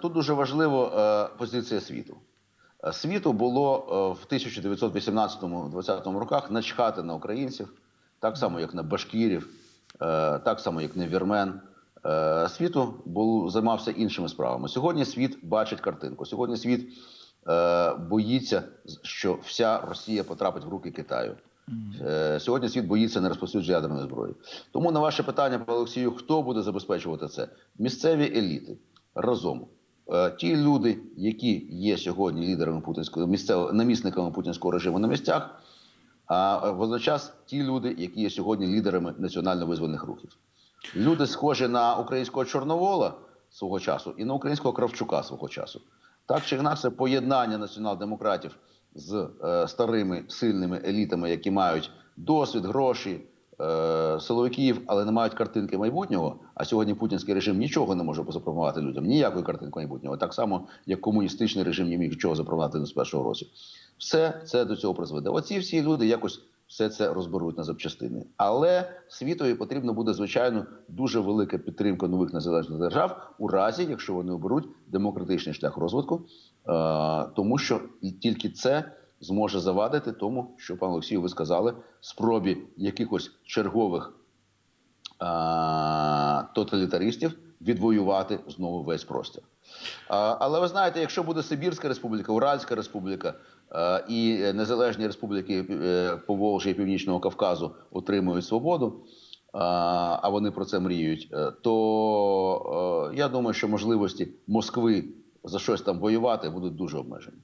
тут дуже важливо е, позиція світу. Е, Світу було е, в 1918-20 роках начхати на українців, так само, як на башкірів, так само, як на вірмен. Світу був, займався іншими справами. Сьогодні світ бачить картинку. Сьогодні світ е, боїться, що вся Росія потрапить в руки Китаю. Е, Сьогодні світ боїться не розповсюдження ядерної зброї. Тому на ваше питання, Олексію, хто буде забезпечувати це? Місцеві еліти разом. Е, Ті люди, які є сьогодні лідерами путінського місцевого намісниками путінського режиму на місцях, а водночас ті люди, які є сьогодні лідерами національно визвольних рухів. Люди схожі на українського Чорновола свого часу і на українського Кравчука свого часу. Так чи інакше, поєднання націонал-демократів з е, старими сильними елітами, які мають досвід, гроші, е, силовиків, але не мають картинки майбутнього. А сьогодні путінський режим нічого не може запропонувати людям, ніякої картинки майбутнього, так само як комуністичний режим не міг нічого запропонувати на першого році. Все це до цього призведе. Оці всі люди якось все це розберуть на запчастини. Але світові потрібно буде звичайно дуже велика підтримка нових незалежних держав у разі, якщо вони оберуть демократичний шлях розвитку, е, тому що тільки це зможе завадити тому, що пан Олексію, ви сказали, спробі якихось чергових е, тоталітаристів відвоювати знову весь простір. А, Але ви знаєте, якщо буде Сибірська республіка, Уральська республіка е, і незалежні республіки е, Поволжя і Північного Кавказу отримують свободу, а вони про це мріють, е, то я думаю, що можливості Москви за щось там воювати будуть дуже обмежені.